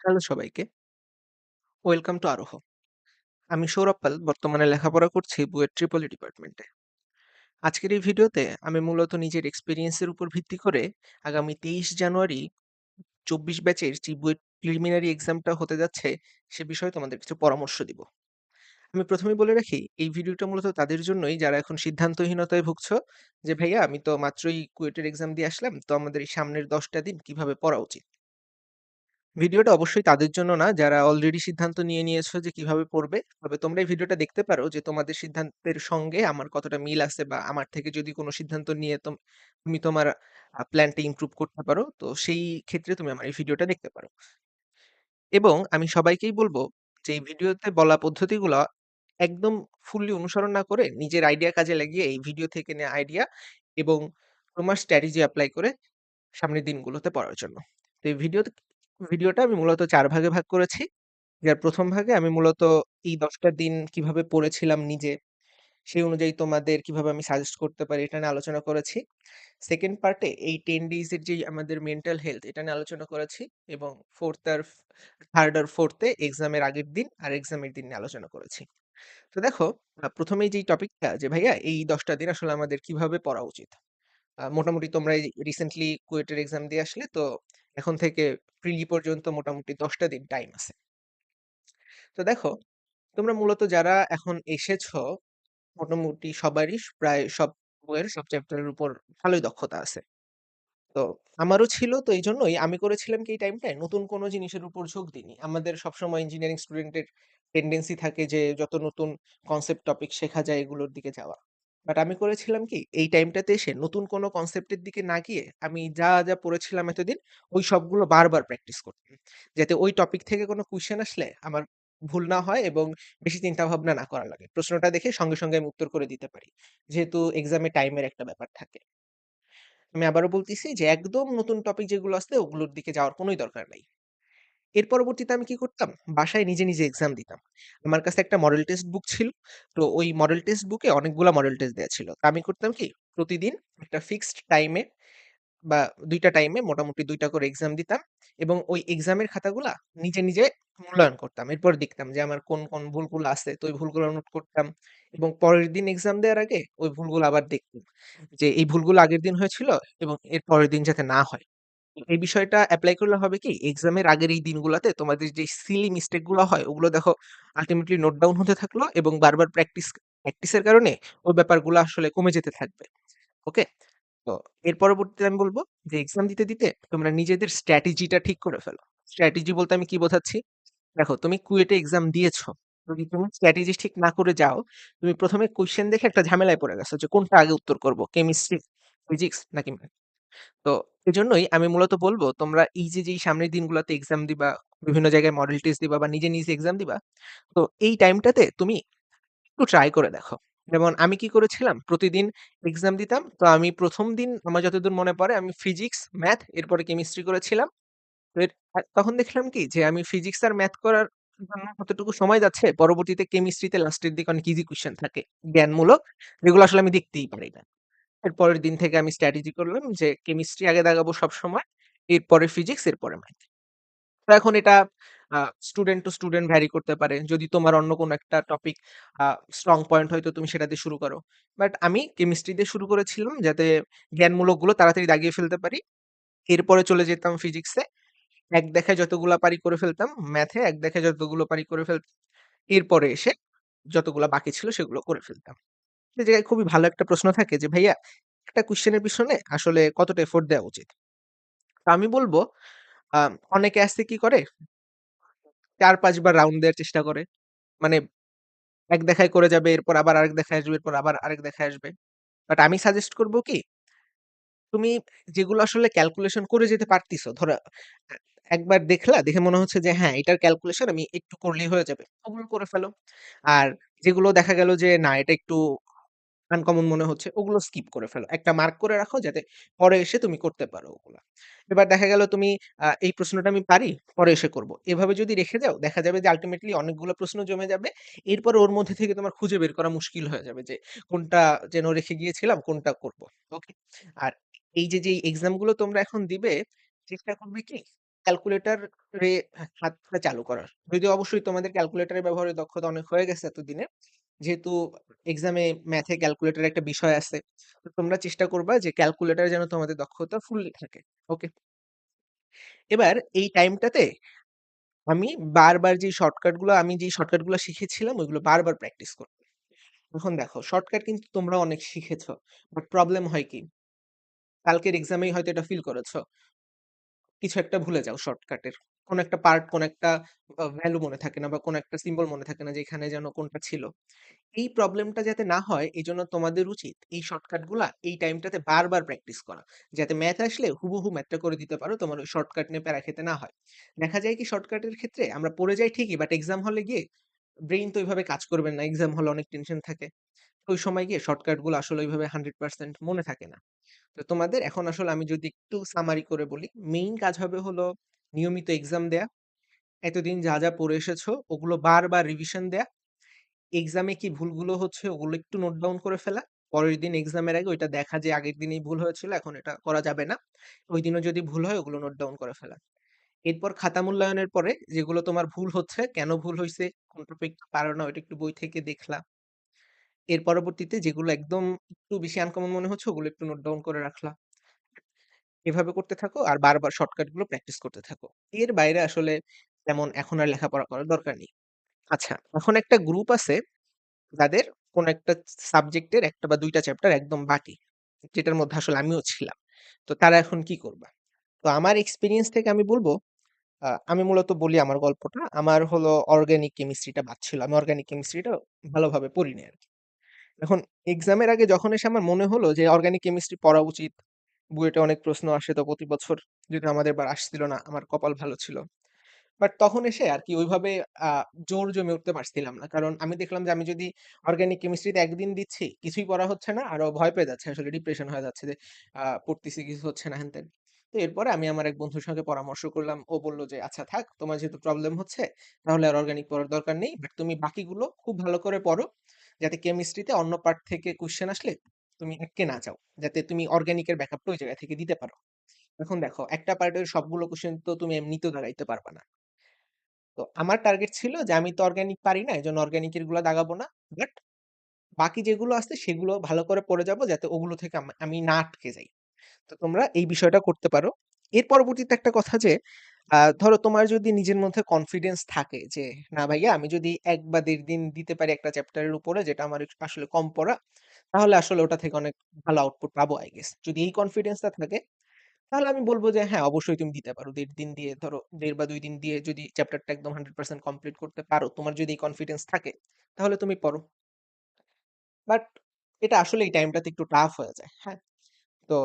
Hello সবাইকে। Welcome to Aroh. আমি সৌরভ পাল, বর্তমানে লেখাপড়া করছি বুয়েট ট্রিপলি ডিপার্টমেন্টে। আজকের এই ভিডিওতে আমি মূলত নিজের এক্সপেরিয়েন্সের উপর ভিত্তি করে আগামী ২৩ জানুয়ারি ২৪ ব্যাচের যে বুয়েট প্রিলিমিনারি এক্সামটা হতে যাচ্ছে সে বিষয়ে তোমাদের কিছু পরামর্শ দিব। আমি ১ম এই বলে রাখি, এই ভিডিওটা মূলত তাদের জন্যই যারা এখন সিদ্ধান্তহীনতায় ভুগছো যে, ভাইয়া, আমি তো মাত্রই কুয়েটের এক্সাম দিয়ে আসলাম। তো আমাদের এই সামনের ১০ টা দিন কীভাবে পড়া উচিত? ভিডিওটা অবশ্যই তাদের জন্য না যারা অলরেডি সিদ্ধান্ত নিয়ে নিয়েছো যে কীভাবে পড়বে। তবে তোমরা এই ভিডিওটা দেখতে পারো যে তোমাদের সিদ্ধান্তের সঙ্গে আমার কতটা মিল আছে বা আমার থেকে যদি কোনো সিদ্ধান্ত নিয়ে তোম তুমি তোমার প্ল্যানটা ইমপ্রুভ করতে পারো, তো সেই ক্ষেত্রে তুমি আমার এই ভিডিওটা দেখতে পারো। এবং আমি সবাইকেই বলব যে এই ভিডিওতে বলা পদ্ধতিগুলা একদম ফুললি অনুসরণ না করে নিজের আইডিয়া কাজে লাগিয়ে এই ভিডিও থেকে নেয়া আইডিয়া এবং তোমার স্ট্র্যাটেজি এপ্লাই করে সামনের দিনগুলোতে পড়ার জন্য। তো এই ভিডিওতে ভিডিওটা আমি মূলত ৪ ভাগে ভাগ করেছি। যার ১ম ভাগে আমি মূলত এই ১০ টা দিন কীভাবে পড়েছিলাম নিজে, সেই অনুযায়ী তোমাদের কীভাবে আমি সাজেস্ট করতে পারি এটা নিয়ে আলোচনা করেছি। 2nd পার্টে এই 10 ডেইজ এর যেই আমাদের মেন্টাল হেলথ এটা নিয়ে আলোচনা করেছি এবং 4th আর 3rd আর 4th এ এক্সামের আগের দিন আর এক্সামের দিন নিয়ে আলোচনা করেছি। তো দেখো ১ম এই যেই টপিকটা যে ভাইয়া এই ১০ টা দিন আসলে আমাদের কীভাবে পড়া উচিত? মোটামুটি তোমরা রিসেন্টলি কুয়েটের এক্সাম দিয়ে আসলে তো এখন থেকে প্রিলি পর্যন্ত মোটামুটি দশটা দিন টাইম আছে। তো দেখো, তোমরা মূলত যারা এখন এসেছ মোটামুটি সবারই প্রায় সব বইয়ের সব চ্যাপ্টারের উপর ভালোই দক্ষতা আছে। তো আমারও ছিল তো এই জন্যই আমি করেছিলাম কি এই টাইমটায় নতুন কোনো জিনিসের উপর ঝোঁক দিইনি। আমাদের সবসময় ইঞ্জিনিয়ারিং স্টুডেন্টের টেন্ডেন্সি থাকে যে যত নতুন কনসেপ্ট টপিক শেখা যায় এগুলোর দিকে যাওয়া। বাট আমি করেছিলাম কি এই টাইমটাতে এসে নতুন কোনো কনসেপ্টের দিকে না গিয়ে আমি যা, যা পড়েছিলাম এতদিন ওই সবগুলো বারবার প্র্যাকটিস করতাম। যাতে ওই টপিক থেকে কোনো কোয়েশ্চেন আসলে আমার ভুল না হয় এবং বেশি চিন্তা ভাবনা না করা লাগে। প্রশ্নটা দেখে সঙ্গে, সঙ্গে আমি উত্তর করে দিতে পারি। যেহেতু এক্সামে টাইমের একটা ব্যাপার থাকে। আমি আবারও বলতেছি যে একদম নতুন টপিক যেগুলো আছে ওগুলোর দিকে যাওয়ার কোনোই দরকার নাই। এর পরবর্তীতে আমি কি করতাম? বাসায় নিজে, নিজে এক্সাম দিতাম। আমার কাছে একটা মডেল টেস্ট বুক ছিল। তো ওই মডেল টেস্ট বুকে অনেকগুলা মডেল টেস্ট দেয়া ছিল। তো আমি করতাম কি? প্রতিদিন একটা ফিক্সড টাইমে বা ২ টা টাইমে মোটামুটি ২ টা করে এক্সাম দিতাম এবং ওই এক্সামের খাতাগুলা নিজে, নিজে মূল্যায়ন করতাম। এরপর দেখতাম যে আমার কোন, কোন ভুলগুলো আছে তো ওই ভুলগুলো নোট করতাম এবং পরের দিন এক্সাম দেওয়ার আগে ওই ভুলগুলো আবার দেখতাম। যে এই ভুলগুলো আগের দিন হয়েছিল এবং এর পরের দিন যাতে না হয়। এই বিষয়টা অ্যাপ্লাই করলে হবে কি? এক্সামের আগের এই দিনগুলোতে তোমাদের যে সিলি মিস্টেকগুলা হয় ওগুলো দেখো আল্টিমেটলি নোট ডাউন হতে থাকল এবং বারবার প্র্যাকটিস প্র্যাকটিসের কারণে ওই ব্যাপারগুলো আসলে কমে যেতে থাকবে। ওকে? তো এর পরবর্তীতে আমি বলব যে এক্সাম দিতে, দিতে তোমরা নিজেদের স্ট্র্যাটেজিটা ঠিক করে ফেলো। স্ট্র্যাটেজি বলতে আমি কি বোঝাচ্ছি? দেখো তুমি কুয়েটে এক্সাম দিয়েছ। যদি তুমি স্ট্র্যাটেজি ঠিক না করে যাও, তুমি প্রথমে কোয়েশ্চেন দেখে একটা ঝামেলায় পড়ে গেছো যে কোনটা আগে উত্তর করব? কেমিস্ট্রি, ফিজিক্স নাকি ম্যাথ? তো এজন্যই আমি মূলত বলব তোমরা এই যে, যেই সামনের দিনগুলাতে এক্সাম দিবা, বিভিন্ন জায়গায় মডেল টেস্ট দিবা বা নিজে, নিজে এক্সাম দিবা। তো এই টাইমটাতে তুমি একটু ট্রাই করে দেখো। যেমন আমি কি করেছিলাম? প্রতিদিন এক্সাম দিতাম। তো আমি প্রথম দিন আমার যতদূর মনে পড়ে আমি ফিজিক্স, ম্যাথ এরপরে কেমিস্ট্রি করেছিলাম। তো তখন দেখলাম কি যে আমি ফিজিক্স আর ম্যাথ করার জন্য কতটুকু সময় যাচ্ছে, পরবর্তীতে কেমিস্ট্রিতে লাস্টের দিকে অনেক ইজি কোয়েশ্চেন থাকে জ্ঞানমূলক, যেগুলো আসলে আমি দেখতেই পারি না। এর পরের দিন থেকে আমি স্ট্র্যাটেজি করলাম যে কেমিস্ট্রি আগে দাগাবো সবসময়। এরপরে ফিজিক্স, এরপরে ম্যাথ। তো এখন এটা স্টুডেন্ট টু স্টুডেন্ট ভ্যারি করতে পারে। যদি তোমার অন্য কোনো একটা টপিক স্ট্রং পয়েন্ট হয়তো তুমি সেটা দিয়ে শুরু করো। বাট আমি কেমিস্ট্রি দিয়ে শুরু করেছিলাম যাতে জ্ঞানমূলকগুলো তাড়াতাড়ি দাগিয়ে ফেলতে পারি। এরপরে চলে যেতাম ফিজিক্সে। এক দেখায় যতগুলো পারি করে ফেলতাম। ম্যাথে এক দেখায় যতগুলো পারি করে ফেলতাম। এরপরে এসে যতগুলা বাকি ছিল সেগুলো করে ফেলতাম। জায়গায় খুবই ভালো একটা প্রশ্ন থাকে যে ভাইয়া একটা কোয়েশ্চেনের পিছনে আসলে কতটা এফোর্ট দেওয়া উচিত? তো আমি বলব অনেকে আছে কি করে ৪-৫ বার রাউন্ড দেওয়ার চেষ্টা করে। মানে এক দেখায় করে যাবে, এরপর আবার আরেক দেখায় আসবে, এরপর আবার আরেক দেখায় আসবে। বাট আমি সাজেস্ট করব কি? তুমি যেগুলো আসলে ক্যালকুলেশন করে যেতে পারতিছো, ধরো একবার দেখলা, দেখে মনে হচ্ছে যে হ্যাঁ, এটার ক্যালকুলেশন আমি একটু করলেই হয়ে যাবে। ওগুলো করে ফেলো। আর যেগুলো দেখা গেল যে না এটা একটু আনকমন মনে হচ্ছে, ওগুলো স্কিপ করে ফেলো। একটা মার্ক করে রাখো যাতে পরে এসে তুমি করতে পারো ওগুলা। এবার দেখা গেল তুমি এই প্রশ্নটা আমি পারি, পরে এসে করব। এভাবে যদি রেখে দাও, দেখা যাবে যে আল্টিমেটলি অনেকগুলো প্রশ্ন জমে যাবে। এরপর ওর মধ্যে থেকে তোমার খুঁজে বের করা মুশকিল হয়ে যাবে যে কোনটা যেন রেখে গিয়েছিলাম, কোনটা করব। ওকে? আর এই যে, যে এক্সামগুলো তোমরা এখন দিবে, চেষ্টা করবে কি? ক্যালকুলেটর হাতটা চালু করার। যদিও অবশ্যই তোমাদের ক্যালকুলেটরের ব্যবহারের দক্ষতা অনেক হয়ে গেছে এতদিনে। যেহেতু এক্সামে ম্যাথে ক্যালকুলেটর একটা বিষয় আছে। তো তোমরা চেষ্টা করবা যে ক্যালকুলেটরে যেন তোমাদের দক্ষতা ফুললি থাকে। ওকে? এবার এই টাইমটাতে আমি বারবার যেই শর্টকাটগুলো, আমি যেই শর্টকাটগুলো শিখেছিলাম, ওইগুলো বারবার প্র্যাকটিস করব। এখন দেখো শর্টকাট কিন্তু তোমরা অনেক শিখেছ। বাট প্রবলেম হয় কি? কালকের এক্সামেই হয়তো এটা ফিল করেছ। কিছু একটা ভুলে যাও শর্টকাটের। কোন একটা পার্ট, কোন একটা ভ্যালু মনে থাকে না বা কোন একটা সিম্বল মনে থাকে না যে এখানে যেন কোনটা ছিল। এই প্রবলেমটা যাতে না হয় এই জন্য তোমাদের উচিত এই শর্টকাটগুলা এই টাইমটাতে বারবার প্র্যাকটিস করা। যাতে ম্যাথ আসলে হুবহু ম্যাথটা করে দিতে পারো তোমার ওই শর্টকাট নিয়ে প্যারা খেতে না হয়। দেখা যায় কি শর্টকাটের ক্ষেত্রে আমরা পড়ে যাই ঠিকই বাট এক্সাম হলে গিয়ে ব্রেইন তো ওইভাবে কাজ করবে না। এক্সাম হলে অনেক টেনশন থাকে। ওই সময় গিয়ে শর্টকাটগুলো আসলে ওইভাবে 100% মনে থাকে না। তো তোমাদের এখন আসলে আমি যদি একটু সামারি করে বলি, মেইন কাজ হবে হলো নিয়মিত এক্সাম দেয়া। এতদিন যা, যা পড়ে এসেছ ওগুলো বারবার রিভিশন দেয়া। এক্সামে কি ভুলগুলো হচ্ছে ওগুলো একটু নোট ডাউন করে ফেলা। পরের দিন এক্সামের আগে ওইটা দেখা যে আগের দিনেই ভুল হয়েছিল এখন এটা করা যাবে না। ওইদিনও যদি ভুল হয় ওগুলো নোট ডাউন করে ফেলা। এরপর খাতা মূল্যায়নের পরে যেগুলো তোমার ভুল হচ্ছে, কেন ভুল হয়েছে কোন টপিক পারো না ওইটা একটু বই থেকে দেখলা। এর পরবর্তীতে যেগুলো একদম একটু বেশি আনকমন মনে হচ্ছে ওগুলো একটু নোট ডাউন করে রাখলাম এভাবে করতে থাকো আর বারবার শর্টকাটগুলো প্র্যাকটিস করতে থাকো। এর বাইরে আসলে তেমন এখন আর লেখাপড়া করার দরকার নেই। আচ্ছা, এখন একটা গ্রুপ আছে যাদের কোন একটা সাবজেক্টের একটা বা দুইটা চ্যাপ্টার একদম বাকি। যেটার মধ্যে আসলে আমিও ছিলাম। তো তারা এখন কি করবা? তো আমার এক্সপিরিয়েন্স থেকে আমি বলব, আমি মূলত বলি আমার গল্পটা। আমার হলো অর্গানিক কেমিস্ট্রিটা বাদ ছিল। আমি অর্গানিক কেমিস্ট্রিটা ভালোভাবে পড়ি নাই আরকি। এখন এক্সামের আগে যখন এসে আমার মনে হলো যে অর্গানিক কেমিস্ট্রি পড়া উচিত। বুয়েটে অনেক প্রশ্ন আসে তো প্রতি বছর যদিও আমাদের এবার আসছিল না। আমার কপাল ভালো ছিল। বাট তখন এসে আরকি ওইভাবে জোর জমে উঠতে পারছিলাম না। কারণ আমি দেখলাম যে আমি যদি অর্গানিক কেমিস্ট্রিতে একদিন দিচ্ছি, কিছুই পড়া হচ্ছে না, আরও ভয় পেয়ে যাচ্ছি আসলে ডিপ্রেশন হয়ে যাচ্ছে যে পড়তেছি কিছু হচ্ছে না হেন-তেন। তো এরপরে আমি আমার এক বন্ধুর সঙ্গে পরামর্শ করলাম। ও বলল যে, "আচ্ছা থাক, তোমার যেহেতু প্রবলেম হচ্ছে তাহলে আর অর্গানিক পড়ার দরকার নেই। বাট তুমি বাকিগুলো খুব ভালো করে পড়ো। যাতে কেমিস্ট্রিতে অন্য পার্ট থেকে কোয়েশ্চেন আসলে তুমি আটকে না যাও। যাতে তুমি অর্গানিকের ব্যাকআপটা ওই জায়গা থেকে দিতে পারো।" এখন দেখো একটা পার্টের সবগুলো কোয়েশ্চেন তো তুমি এমনিতেও দাঁড়াইতে পারবা না। তো আমার টার্গেট ছিল যে আমি তো অর্গানিক পারি না। এজন্য অর্গানিকেরগুলা দাগাবো না। বাট বাকি যেগুলো আছে সেগুলো ভালো করে পড়ে যাব যাতে ওগুলো থেকে আমি না আটকে যাই। তো তোমরা এই বিষয়টা করতে পারো। এর পরবর্তীতে একটা কথা যে ধরো তোমার যদি নিজের মধ্যে কনফিডেন্স থাকে যে, "না ভাইয়া আমি যদি এক বা দেড় দিন দিতে পারি একটা চ্যাপ্টারের উপরে যেটা আমার আসলে কম পড়া, তাহলে আসলে ওটা থেকে অনেক ভালো আউটপুট পাবো আই গেস।" যদি এই কনফিডেন্সটা থাকে তাহলে আমি বলব যে হ্যাঁ, অবশ্যই তুমি দিতে পারো। দেড় দিন দিয়ে ধরো দেড় বা দুই দিন দিয়ে যদি চ্যাপ্টারটা একদম 100% কমপ্লিট করতে পারো, তোমার যদি এই কনফিডেন্স থাকে, তাহলে তুমি পড়ো। বাট এটা আসলে এই টাইমটাতে একটু টাফ হয়ে যায়। হ্যাঁ? তো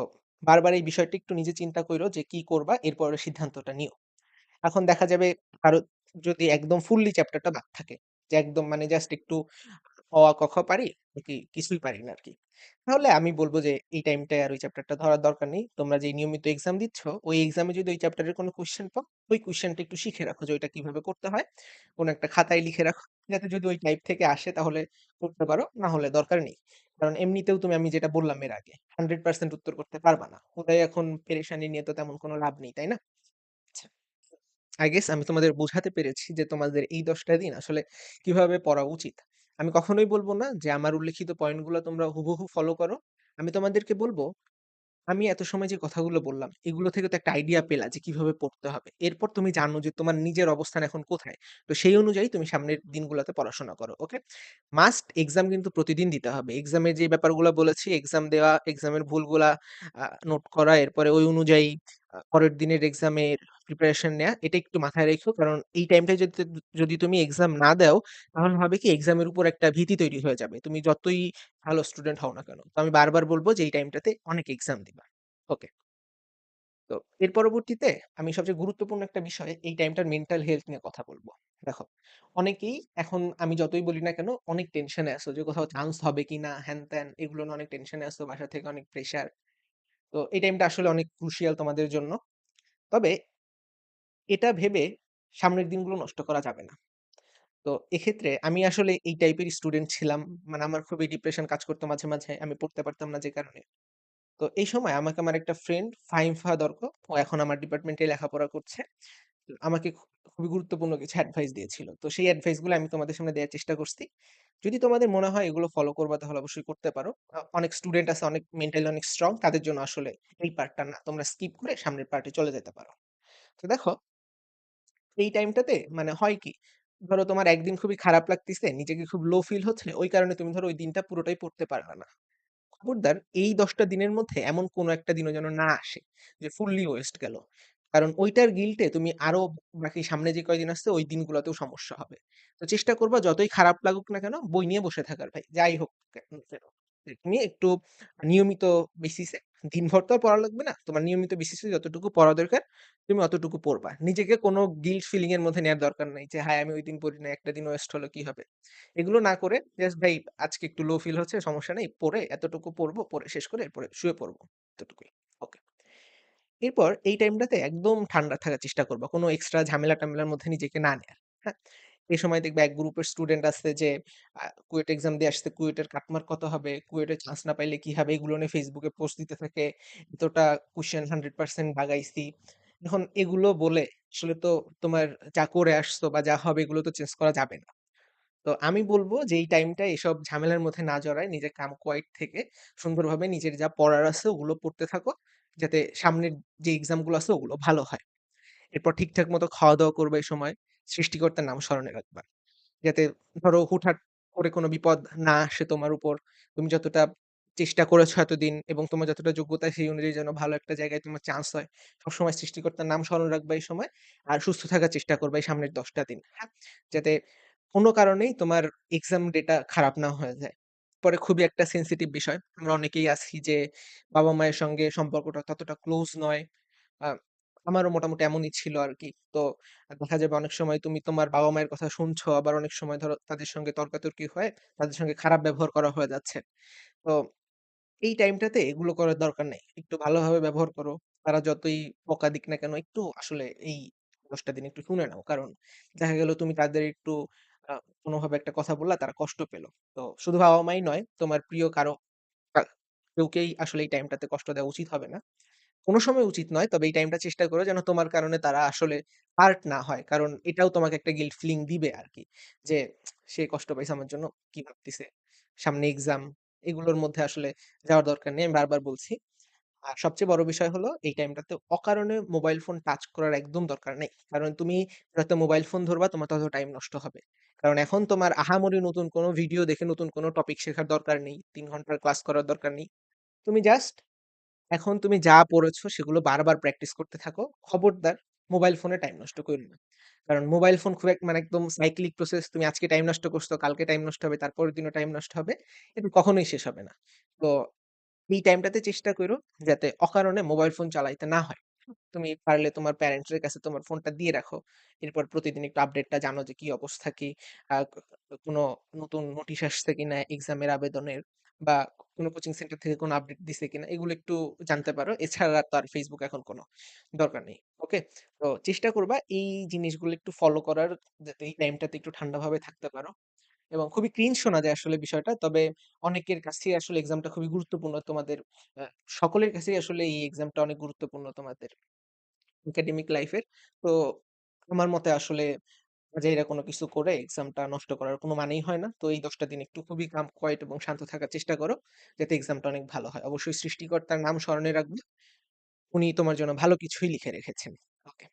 বারবার এই বিষয়টা একটু নিজে চিন্তা কইরো যে কি করবা এরপরে সিদ্ধান্তটা নিও। এখন দেখা যাবে কারও যদি একদম ফুললি চ্যাপ্টারটা বাদ থাকে। যে একদম মানে জাস্ট একটু অ, আ, ক, পারি, বাকি কিছুই পারি না আরকি। তাহলে আমি বলব যে এই টাইমটায় আর ওই চ্যাপ্টারটা ধরার দরকার নেই। তোমরা যে নিয়মিত এক্সাম দিচ্ছ, ওই এক্সামে যদি ওই চ্যাপ্টারের কোনো কোয়েশ্চেন পাও, ওই কোয়েশ্চেনটা একটু শিখে রাখো যে ওইটা কীভাবে করতে হয়। কোনো একটা খাতায় লিখে রাখো। যাতে যদি ওই টাইপ থেকে আসে তাহলে করতে পারো, না হলে দরকার নেই। কারণ এমনিতেও তুমি আমি যেটা বললাম এর আগে 100% উত্তর করতে পারবা না। ওটাই এখন পেরেশানি নিয়ে তো তেমন কোনো লাভ নেই, তাই না? আই গেস guess আমি তোমাদের বোঝাতে পেরেছি যে তোমাদের এই দশটা দিন আসলে কীভাবে পড়া উচিত। আমি কখনোই বলব না যে আমার উল্লেখিত পয়েন্টগুলো তোমরা হুবহু ফলো করো। আমি তোমাদেরকে বলব, আমি এত সময় যে কথাগুলো বললাম, এগুলো থেকে তো একটা আইডিয়া পেলা যে কীভাবে পড়তে হবে। এরপর তুমি জানো যে তোমার নিজের অবস্থান এখন কোথায়। তো সেই অনুযায়ী তুমি সামনের দিনগুলোতে পড়াশোনা করো। ওকে? মাস্ট এক্সাম কিন্তু প্রতিদিন দিতে হবে। এক্সামের যে ব্যাপারগুলো বলেছি, এক্সাম দেওয়া, এক্সামের ভুলগুলা নোট করা, এরপরে ওই অনুযায়ী পরের দিনের এক্সামের প্রিপারেশন নেয়া, এটা একটু মাথায় রেখো। কারণ এই টাইমটায় যদি যদি তুমি এক্সাম না দাও, তাহলে হবে কি এক্সামের উপর একটা ভীতি তৈরি হয়ে যাবে। তুমি যতই ভালো স্টুডেন্ট হও না কেন। তো আমি বারবার বলব যে এই টাইমটাতে অনেক এক্সাম দিবা। ওকে। তো এর পরবর্তীতে আমি সবচেয়ে গুরুত্বপূর্ণ একটা বিষয় এই টাইমটার মেন্টাল হেলথ নিয়ে কথা বলব দেখো, অনেকেই এখন আমি যতই বলি না কেন অনেক টেনশনে আসো যে কোথাও চান্স হবে কিনা হ্যান-ত্যান এগুলো নিয়ে অনেক টেনশনে আছো, বাসা থেকে অনেক প্রেশার। তো এই টাইমটা আসলে অনেক ক্রুশিয়াল তোমাদের জন্য। তবে এটা ভেবে সামনের দিনগুলো নষ্ট করা যাবে না। তো এক্ষেত্রে আমি আসলে এই টাইপের স্টুডেন্ট ছিলাম। মানে আমার খুবই ডিপ্রেশন কাজ করতো মাঝে, মাঝে। আমি পড়তে পারতাম না যে কারণে। তো এই সময় আমাকে আমার একটা ফ্রেন্ড ফাহিম ফাহাদ অর্ক, ও এখন আমার ডিপার্টমেন্টে লেখাপড়া করছে। আমাকে খুবই গুরুত্বপূর্ণ কিছু অ্যাডভাইস দিয়েছিল। তো সেই অ্যাডভাইসগুলো আমি তোমাদের সামনে দেয়ার চেষ্টা করছি। যদি তোমাদের মনে হয় এগুলো ফলো করবা তাহলে অবশ্যই করতে পারো। অনেক স্টুডেন্ট আছে অনেক মেন্টালি অনেক স্ট্রং তাদের জন্য আসলে এই পার্টটা না। তোমরা স্কিপ করে সামনের পার্টে চলে যেতে পারো। তো দেখো এই টাইমটাতে মানে হয় কি? ধরো তোমার একদিন খুবই খারাপ লাগতেছে নিজেকে খুব লো ফিল হচ্ছে, ওই কারণে তুমি ধরো ওই দিনটা পুরোটাই পড়তে পারবে না। খবরদার এই দশটা দিনের মধ্যে এমন কোনো একটা দিনও যেন না আসে যে ফুললি ওয়েস্ট গেল। কারণ ওইটার গিল্টে তুমি আরও বাকি সামনে যে কয়দিন আসছে ওই দিনগুলাতেও সমস্যা হবে। তো চেষ্টা করবা যতই খারাপ লাগুক না কেন বই নিয়ে বসে থাকার ভাই। যাই হোক তুমি একটু নিয়মিত বেসিসে দিনভর তো পড়া লাগবে না। তোমার নিয়মিত বেসিসে যতটুকু পড়া দরকার তুমি অতটুকু পড়বা। নিজেকে কোনো গিল্ট ফিলিং এর মধ্যে নেওয়ার দরকার নাই যে, হ্যাঁ আমি ওই দিন পড়ি না একটা দিন ওয়েস্ট হলো কি হবে?" এগুলো না করে জাস্ট ভাই আজকে একটু লো ফিল হচ্ছে সমস্যা নেই। পড়ে এতটুকু পড়ব, পড়ে শেষ করে এরপরে শুয়ে পড়ব। এতটুকুই। এরপর এই টাইমটাতে একদম ঠান্ডা থাকার চেষ্টা করবা। কোনো এক্সট্রা ঝামেলা-টামেলার মধ্যে নিজেকে না নেয়ার। হ্যাঁ? এই সময় দেখবে এক গ্রুপের স্টুডেন্ট আছে যে কুয়েট এক্সাম দিয়ে আসছে, কুয়েটের কাটমার্ক কত হবে, কুয়েটে চান্স না পাইলে কি হবে এগুলো নিয়ে ফেসবুকে পোস্ট দিতে থাকে। এতটা কোয়েশ্চেন 100% দাগাইছি। এখন এগুলো বলে আসলে তো তোমার যা করে আসছো বা যা হবে এগুলো তো চেঞ্জ করা যাবে না। তো আমি বলব যে এই টাইমটা এসব ঝামেলার মধ্যে না জড়ায় নিজের কাম কোয়াইট থেকে সুন্দরভাবে নিজের যা পড়ার আছে ওগুলো পড়তে থাকো। যাতে সামনের যে এক্সামগুলো আছে ওগুলো ভালো হয়। এরপর ঠিকঠাক মতো খাওয়া-দাওয়া করবে এই সময়। সৃষ্টিকর্তার নাম স্মরণে রাখবা। যাতে ধরো হুটহাট করে কোনো বিপদ না আসে তোমার উপর। তুমি যতটা চেষ্টা করেছ এতদিন এবং তোমার যতটা যোগ্যতা সেই অনুযায়ী যেন ভালো একটা জায়গায় তোমার চান্স হয়। সবসময় সৃষ্টিকর্তার নাম স্মরণ রাখবা এই সময়। আর সুস্থ থাকার চেষ্টা করবা এই সামনের দশটা দিন। হ্যাঁ? যাতে কোনো কারণেই তোমার এক্সাম ডেটা খারাপ না হয়ে যায়। পরে খুবই একটা সেনসিটিভ বিষয়। আমরা অনেকেই আছি যে বাবা-মায়ের সঙ্গে সম্পর্কটা ততটা ক্লোজ নয়। আমারও মোটামুটি এমনই ছিল আরকি। তো দেখা যাবে অনেক সময় তুমি তোমার বাবা-মায়ের কথা শুনছো, আবার অনেক সময় ধরো তাদের সঙ্গে তর্কাতর্কি হয়ে তাদের সঙ্গে খারাপ ব্যবহার করা হয়ে যাচ্ছে। তো এই টাইমটাতে এগুলো করার দরকার নেই। একটু ভালোভাবে ব্যবহার করো। তারা যতই বকা দিক না কেন একটু আসলে এই দশটা দিন একটু শুনে নাও। কারণ দেখা গেল তুমি তাদের একটু কোনভাবে একটা কথা বললা তারা কষ্ট পেল। তো শুধু বাবা-মাই নয়, তোমার প্রিয় কারও কেউকেই আসলে এই টাইমটাতে কষ্ট দেওয়া উচিত হবে না। কোনো সময় উচিত নয়। তবে এই টাইমটা চেষ্টা করো যেন তোমার কারণে তারা আসলে হার্ট না হয়। কারণ এটাও তোমাকে একটা গিল্ট ফিলিং দিবে আর কি যে সে কষ্ট পাইছে আমার জন্য, কি ভাবতেছে সামনে এক্সাম। এগুলোর মধ্যে আসলে যাওয়ার দরকার নেই। আমি বারবার বলছি। আর সবচেয়ে বড় বিষয় হলো এই টাইমটাতে অকারণে মোবাইল ফোন টাচ করার একদম দরকার নেই। কারণ তুমি যত মোবাইল ফোন ধরবা তোমার তত টাইম নষ্ট হবে। কারণ এখন তোমার আহামরি নতুন কোন ভিডিও দেখে নতুন কোন টপিক শেখার দরকার নেই। তিন ঘণ্টার ক্লাস করার দরকার নেই। তুমি জাস্ট এখন তুমি যা পড়েছো সেগুলো বারবার প্র্যাকটিস করতে থাকো। খবরদার মোবাইল ফোনে টাইম নষ্ট কইরো না। কারণ মোবাইল ফোন খুব এক মানে একদম সাইক্লিক প্রসেস। তুমি আজকে টাইম নষ্ট করছ, কালকে টাইম নষ্ট হবে, তারপরের দিনও টাইম নষ্ট হবে। এটা কখনোই শেষ হবে না। তো এই টাইমটাতে চেষ্টা কইরো যাতে অকারণে মোবাইল ফোন চালাইতে না হয়। তুমি পারলে তোমার প্যারেন্টস এর কাছে তোমার ফোনটা দিয়ে রাখো। এরপর প্রতিদিন একটু আপডেটটা জানো যে কি অবস্থা, ক কোন নতুন নোটিশ আসছে কিনা এক্সামের আবেদনের বা কোনো কোচিং সেন্টার থেকে কোনো আপডেট দিছে কিনা, এগুলো একটু জানতে পারো। এছাড়া তো আর ফেসবুক এখন কোনো দরকার নেই। ওকে? তো চেষ্টা করবা এই জিনিসগুলো একটু ফলো করার, যাতে এই টাইমটাতে একটু ঠান্ডাভাবে থাকতে পারো। এবং খুবই ক্রিঞ্জ শোনা যায় আসলে বিষয়টা। তবে অনেকের কাছেই আসলে এক্সামটা খুবই গুরুত্বপূর্ণ তোমাদের সকলের কাছেই আসলে এই এক্সামটা অনেক গুরুত্বপূর্ণ তোমাদের একাডেমিক লাইফের তো আমার মতে আসলে অজাইরা কোন কিছু করে এক্সামটা নষ্ট করার কোনো মানেই হয় না। তো এই দশটা দিন একটু খুবই কাম কোয়াইট এবং শান্ত থাকার চেষ্টা করো। যাতে এক্সামটা অনেক ভালো হয়। অবশ্যই সৃষ্টিকর্তার নাম স্মরণে রাখবে। উনি তোমার জন্য ভালো কিছুই লিখে রেখেছেন। ওকে।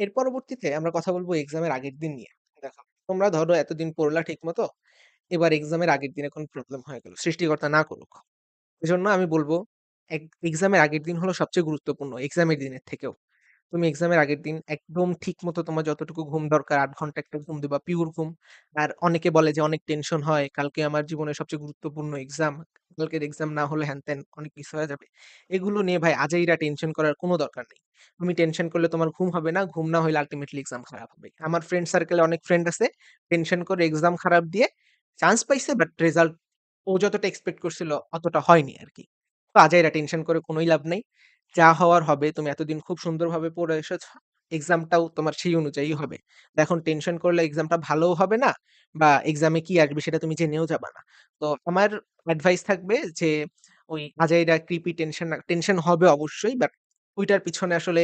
এর পরবর্তীতে আমরা কথা বলব এক্সামের আগের দিন নিয়ে। দেখো, তোমরা ধরো এতদিন পড়লা ঠিকমতো, এবার এক্সামের আগের দিনে কোন প্রবলেম হয়ে গেল। সৃষ্টিকর্তা না করুক। এজন্য আমি বলব এক এক্সামের আগের দিন হলো সবচেয়ে গুরুত্বপূর্ণ এক্সামের দিনের থেকেও। তুমি এক্সামের আগের দিন একদম ঠিক মতো তোমার যতটুকু ঘুম দরকার আট ঘণ্টা একটা ঘুম দিবা, পিওর ঘুম। আর অনেকে বলে যে অনেক টেনশন হয়। কালকে আমার জীবনের সবচেয়ে গুরুত্বপূর্ণ এক্সাম। কালকের এক্সাম না হলে হ্যান-ত্যান অনেক কিছু হয়ে যাবে। এগুলো নিয়ে ভাই আজাইরা টেনশন করার কোন দরকার নেই। তুমি টেনশন করলে তোমার ঘুম হবে না। ঘুম না হইলে আল্টিমেটলি এক্সাম খারাপ হবে। আমার ফ্রেন্ড সার্কেলে অনেক ফ্রেন্ড আছে, টেনশন করে এক্সাম খারাপ দিয়ে চান্স পাইছে বাট রেজাল্ট ও যতটা এক্সপেক্ট করছিল অতটা হয়নি আর কি তো আজাইরা টেনশন করে কোনোই লাভ নেই যা হওয়ার হবে। তুমি এতদিন খুব সুন্দরভাবে পড়ে এসেছ। এক্সামটাও তোমার সেই অনুযায়ী হবে। এখন টেনশন করলে এক্সামটা ভালোও হবে না বা এক্সামে কি আসবে সেটা তুমি জেনেও যাবা না। তো আমার অ্যাডভাইস থাকবে যে ওই আজাইরা কৃপি টেনশন টেনশন হবে অবশ্যই বাট ওইটার পিছনে আসলে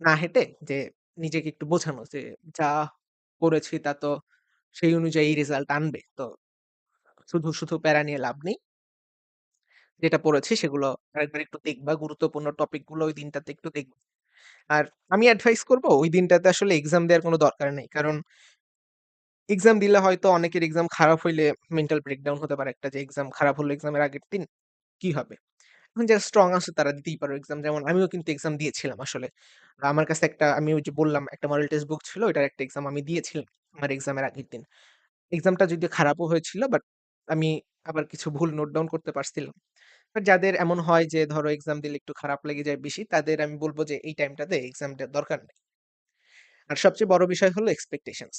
না হেঁটে যে নিজেকে একটু বোঝানো যে যা করেছি তা তো সেই অনুযায়ী রেজাল্ট আনবে। তো শুধু, শুধু প্যারা নিয়ে লাভ নেই। যেটা পড়েছি সেগুলো আরেকবার একটু দেখবা। গুরুত্বপূর্ণ টপিকগুলো ওই দিনটাতে একটু দেখবা। আর আমি অ্যাডভাইস করব ওই দিনটাতে আসলে এক্সাম দেওয়ার কোনো দরকার নেই। কারণ এক্সাম দিলে হয়তো অনেকের এক্সাম খারাপ হইলে মেন্টাল ব্রেকডাউন হতে পারে একটা যে এক্সাম খারাপ হলো এক্সামের আগের দিন, কি হবে? এখন যারা স্ট্রং আছে তারা দিতেই পারো এক্সাম। যেমন আমিও কিন্তু এক্সাম দিয়েছিলাম আসলে। আমার কাছে একটা, আমি ওই যে বললাম, একটা মডেল টেস্ট বুক ছিল, ওইটার একটা এক্সাম আমি দিয়েছিলাম আমার এক্সামের আগের দিন। এক্সামটা যদিও খারাপও হয়েছিল বাট আমি আবার কিছু ভুল নোট ডাউন করতে পারছিলাম। যাদের এমন হয় যে ধরো এক্সাম দিলে একটু খারাপ লেগে যায় বেশি তাদের আমি বলব যে এই টাইমটাতে এক্সাম দরকার নেই। আর সবচেয়ে বড় বিষয় হলো এক্সপেকটেশনস।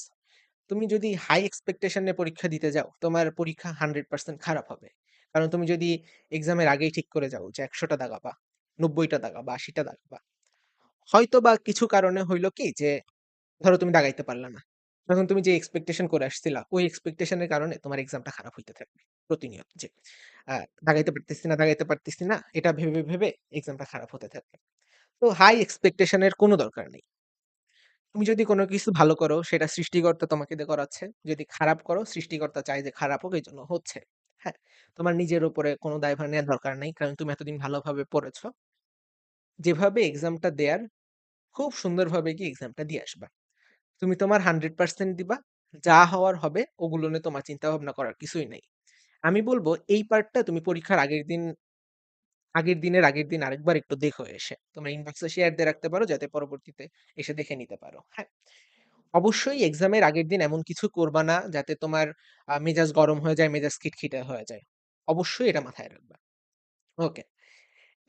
তুমি যদি হাই এক্সপেকটেশন পরীক্ষা দিতে যাও, তোমার পরীক্ষা 100% খারাপ হবে। কারণ তুমি যদি এক্সামের আগেই ঠিক করে যাও যে ১০০ টা দাগাবা, ৯০ টা দাগাবা, ৮০ টা হয়তো বা কিছু কারণে হইল কি যে ধরো তুমি দাগাইতে পারলা না। তখন তুমি যে এক্সপেকটেশন করে আসছিলা, ওই এক্সপেকটেশন এর কারণে তোমার এক্সামটা খারাপ হইতে থাকবে প্রতিনিয়ত। যে দাগাইতে পারতেছি না, দাগাইতে পারতেছি না। এটা ভেবে, ভেবে এক্সামটা খারাপ হতে থাকবে। তো হাই এক্সপেকটেশন এর কোনো দরকার নেই। তুমি যদি কোনো কিছু ভালো করো সেটা সৃষ্টিকর্তা তোমাকে দিয়ে করাচ্ছে। যদি খারাপ করো সৃষ্টিকর্তা চায় যে খারাপ হোক এই জন্য হচ্ছে। হ্যাঁ? তোমার নিজের উপরে কোনো দায়ভার নেওয়ার দরকার নেই কারণ তুমি এতদিন ভালোভাবে পড়েছ। যেভাবে এক্সামটা দেয়ার খুব সুন্দরভাবে গিয়ে এক্সামটা দিয়ে আসবা। তুমি তোমার 100% দিবা। যা হওয়ার হবে ওগুলো নিয়ে তোমার চিন্তা ভাবনা করার কিছুই নাই। আমি বলব এই পার্টটা তুমি পরীক্ষার আগের দিন আগের দিনের আগের দিন আরেকবার একটু দেখো এসে। তোমরা ইনবক্সে শেয়ার দিয়ে রাখতে পারো যাতে পরবর্তীতে এসে দেখে নিতে পারো। হ্যাঁ? অবশ্যই এক্সামের আগের দিন এমন কিছু করবা না যাতে তোমার মেজাজ গরম হয়ে যায়, মেজাজ খিটখিটে হয়ে যায়। অবশ্যই এটা মাথায় রাখবা। ওকে।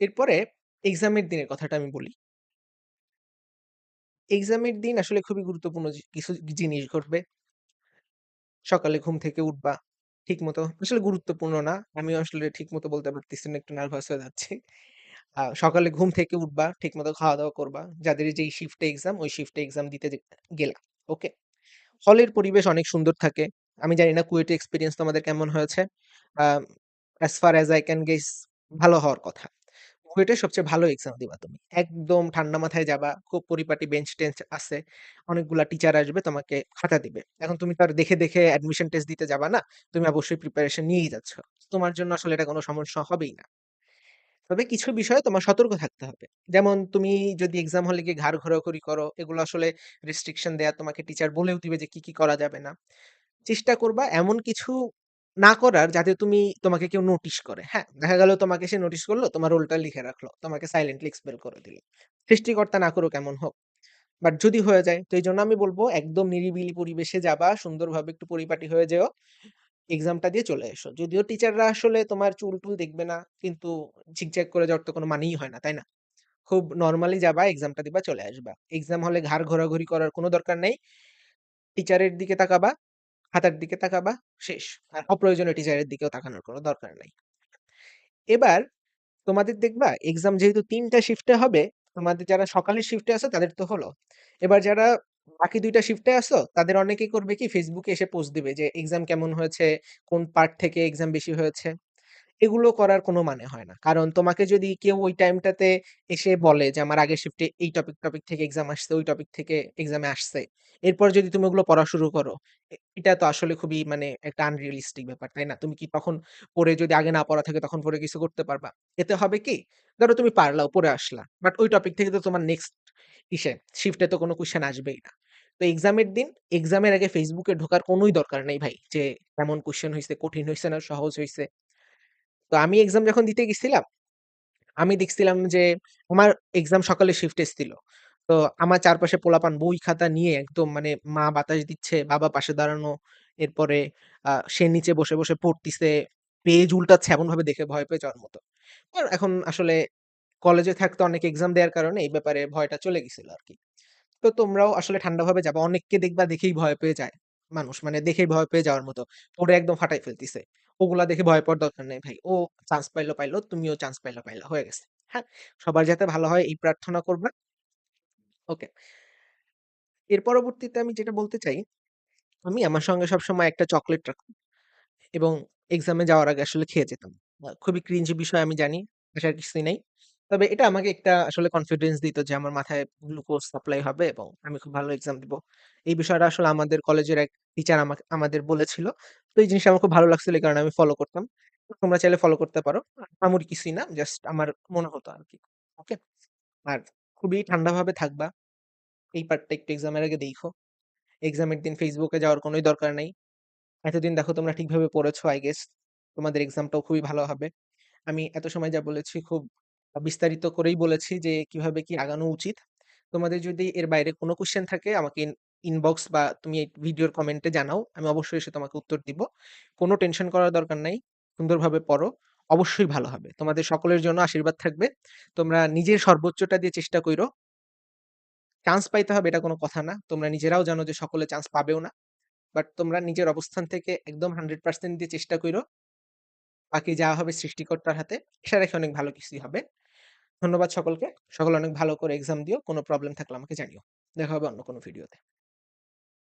এরপরে এক্সামের দিনের কথাটা আমি বলি। এক্সামের দিন আসলে খুবই গুরুত্বপূর্ণ কিছু জিনিস ঘটবে। সকালে ঘুম থেকে উঠবা। ঠিকমতো আসলে গুরুত্বপূর্ণ না। আমিও আসলে ঠিক মতো বলতে পারতেছি না, একটু নার্ভাস হয়ে যাচ্ছি। সকালে ঘুম থেকে উঠবা, ঠিকমতো খাওয়া-দাওয়া করবা। যাদের যেই শিফটে এক্সাম, ওই শিফটে এক্সাম দিতে যে গেলা। ওকে? হলের পরিবেশ অনেক সুন্দর থাকে। আমি জানি না কুয়েটে এক্সপেরিয়েন্স তোমাদের কেমন হয়েছে। As far as I can guess ভালো হওয়ার কথা। কুয়েটে সবচেয়ে ভালো এক্সাম দিবা তুমি। একদম ঠান্ডা মাথায় যাবা। খুব পরিপাটি বেঞ্চ-টেঞ্চ আছে। অনেকগুলা টিচার আসবে তোমাকে খাতা দিবে। এখন তুমি তো আর দেখে, দেখে অ্যাডমিশন টেস্ট দিতে যাবা না। তুমি অবশ্যই প্রিপারেশন নিয়েই যাচ্ছ। তোমার জন্য আসলে এটা কোনো সমস্যা হবেই না। তবে কিছু বিষয়ে তোমার সতর্ক থাকতে হবে। যেমন তুমি যদি এক্সাম হলে গিয়ে ঘাড় ঘোরাঘুরি করো, এগুলো আসলে রেস্ট্রিকশন দেয়া তোমাকে টিচার বলেও দিবে যে কি, কি করা যাবে না। চেষ্টা করবা এমন কিছু না করার যাতে তুমি তোমাকে কেউ নোটিস করে। হ্যাঁ? দেখা গেল তোমাকে সে নোটিস করল, তোমার রোলটা লিখে রাখল। তোমাকে সাইলেন্টলি এক্সপেল করে দিল। সৃষ্টিকর্তা না করুক এমন হোক। বাট যদি হয়ে যায় তো এইজন্য আমি বলব একদম নিরিবিলি পরিবেশে যাবা, সুন্দরভাবে একটু পরিপাটি হয়ে যেও। এক্সামটা দিয়ে চলে এসো। যদিও টিচাররা আসলে তোমার চুল-টুল দেখবে না। কিন্তু ঝিকঝ্যাক করে যাওয়ার তো কোনো মানেই হয় না, তাই না? খুব নরমালি যাবা, এক্সামটা দিবা, চলে আসবা। এক্সাম হলে ঘাড় ঘোরাঘুরি করার কোনো দরকার নেই। টিচারের দিকে তাকাবা, খাতার দিকে তাকাবা, শেষ। আর অপ্রয়োজনীয় টিচারের দিকেও তাকানোর কোনো দরকার নাই। এবার তোমাদের দেখবা এক্সাম যেহেতু ৩ টা শিফটে হবে, তোমাদের যারা সকালের শিফটে আছো তাদের তো হলো। এবার যারা বাকি ২ টা শিফটে আসো তাদের অনেকেই করবে কি ফেসবুকে এসে পোস্ট দিবে যে এক্সাম কেমন হয়েছে, কোন পার্ট থেকে এক্সাম বেশি হয়েছে। এগুলো করার কোনো মানে হয় না। কারণ তোমাকে যদি কেউ ওই টাইমটাতে এসে বলে যে আমার আগের শিফটে এই টপিক, টপিক থেকে এক্সাম আসছে, ওই টপিক থেকে এক্সামে আসছে। এরপর যদি তুমি ওগুলো পড়া শুরু করো, এটা তো আসলে খুবই মানে একটা আনরিয়ালিস্টিক ব্যাপার, তাই না? তুমি কি তখন পড়ে যদি আগে না পড়া থাকে তখন পড়ে কিছু করতে পারবা? এতে হবে কি? ধরো তুমি পারলাও, পড়ে আসলা। বাট ওই টপিক থেকে তো তোমার নেক্সট ইসে শিফটে তো কোনো কোয়েশ্চেন আসবেই না। তো এক্সামের দিন, এক্সামের আগে ফেসবুকে ঢোকার কোনোই দরকার নেই ভাই। যে কেমন কোয়েশ্চেন হয়েছে কঠিন হয়েছে না সহজ হইছে। তো আমি এক্সাম যখন দিতে গেছিলাম, আমি দেখছিলাম যে আমার এক্সাম সকালে শিফটে ছিল। তো আমার চারপাশে পোলাপান বই খাতা নিয়ে একদম মানে মা বাতাস দিচ্ছে, বাবা পাশে দাঁড়ানো। এরপরে সে নিচে বসে, বসে পড়তিছে। পেজ উল্টাচ্ছে এমনভাবে দেখে ভয় পেয়ে যাওয়ার মতো। এখন আসলে কলেজে থাকতে অনেক এক্সাম দেওয়ার কারণে এই ব্যাপারে ভয়টা চলে গেছিল আর কি তো তোমরাও আসলে ঠান্ডাভাবে যাবা। অনেককে দেখবা দেখেই ভয় পেয়ে যায় মানুষ। মানে দেখেই ভয় পেয়ে যাওয়ার মতো। পড়ে একদম ফাটাই ফেলতিছে। ওগুলা দেখে ভয় পাওয়ার দরকার নেই ভাই। ও চান্স পাইলো, পাইলো। তুমিও চান্স পাইলা, পাইলা। হয়ে গেছে। হ্যাঁ? সবার যাতে ভালো হয় এই প্রার্থনা করবা। ওকে। এর পরবর্তীতে আমি যেটা বলতে চাই, আমি আমার সঙ্গে সবসময় একটা চকলেট রাখতাম এবং এক্সামে যাওয়ার আগে আসলে খেয়ে যেতাম। খুবই ক্রিঞ্জ বিষয় আমি জানি, আসার কিছুই নাই। তবে এটা আমাকে একটা আসলে কনফিডেন্স দিত যে আমার মাথায় গ্লুকোজ সাপ্লাই হবে এবং আমি খুব ভালো এক্সাম দিব। এই বিষয়টা আসলে আমাদের কলেজের এক টিচার আমাকে, আমাদের বলেছিল। তো এই জিনিসটা আমার খুব ভালো লাগছিল, এই কারণে আমি ফলো করতাম। তোমরা চাইলে ফলো করতে পারো। আহামরি কিছুই না। জাস্ট আমার মনে হতো আরকি। ওকে? আর খুবই ঠান্ডাভাবে থাকবা। এই পার্টটা একটু এক্সামের আগে দেইখো। এক্সামের দিন এ যাওয়ার কোনোই দরকার নাই। এতদিন দেখো তোমরা ঠিকভাবে পড়েছো আই গেস। তোমাদের এক্সামটাও খুবই ভালো হবে। আমি এত সময় যা বলেছি, খুব বিস্তারিত করেই বলেছি যে কীভাবে কি আগানো উচিত। তোমাদের যদি এর বাইরে কোনো কোয়েশ্চেন থাকে, আমাকে ইনবক্স বা তুমি এই ভিডিওর কমেন্টে জানাও। আমি অবশ্যই এসে তোমাকে উত্তর দিব। কোনো টেনশন করার দরকার নাই। সুন্দরভাবে পড়ো। অবশ্যই ভালো হবে। তোমাদের সকলের জন্য আশীর্বাদ থাকবে। তোমরা নিজের সর্বোচ্চটা দিয়ে চেষ্টা করো চান্স পাইতে হবে, এটা কোনো কথা না। তোমরা নিজেরাও জানো যে সকলে চান্স পাবেও না। বাট তোমরা নিজের অবস্থান থেকে একদম 100% দিয়ে চেষ্টা করো বাকি যা হবে সৃষ্টিকর্তার হাতে। আশা রাখি অনেক ভালো কিছুই হবে। ধন্যবাদ সকলকে। সকল অনেক ভালো করে এক্সাম দিও। কোনো প্রবলেম থাকলে আমাকে জানিও। দেখা হবে অন্য কোনো ভিডিওতে।